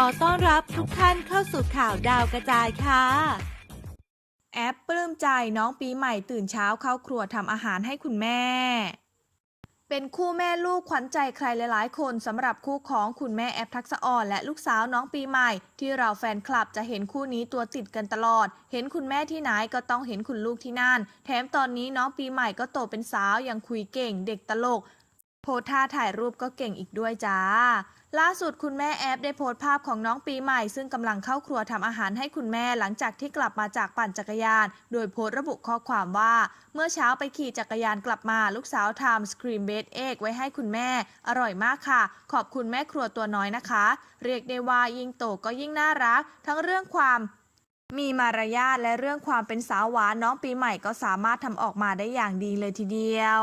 ขอต้อนรับทุกท่านเข้าสู่ข่าวดาวกระจายค่ะ แอปปลื้มใจน้องปีใหม่ตื่นเช้าเข้าครัวทำอาหารให้คุณแม่ เป็นคู่แม่ลูกขวัญใจใครหลายๆ คนสำหรับคู่ของคุณแม่แอปทักษะอ่อน และลูกสาวน้องปีใหม่ ที่เราแฟนคลับจะเห็นคู่นี้ตัวติดกันตลอด เห็นคุณแม่ที่ไหนก็ต้องเห็นคุณลูกที่นั่น แถมตอนนี้น้องปีใหม่ก็โตเป็นสาวยังคุยเก่งเด็กตลก โพสท่าถ่ายรูปก็เก่งอีกด้วยจ้า ล่าสุดคุณแม่แอปได้โพสต์ภาพของน้องปีใหม่ ซึ่งกำลังเข้าครัวทำอาหารให้คุณแม่หลังจากที่กลับมาจากปั่นจักรยาน โดยโพสต์ระบุข้อความว่า เมื่อเช้าไปขี่จักรยานกลับมาลูกสาวทำสครีมเบสเอกไว้ให้คุณแม่ อร่อยมากค่ะ ขอบคุณแม่ครัวตัวน้อยนะคะ เรียกได้ว่ายิ่งโตก็ยิ่งน่ารัก ทั้งเรื่องความมีมารยาทและเรื่องความเป็นสาวหวานน้องปีใหม่ก็สามารถทำออกมาได้อย่างดีเลยทีเดียว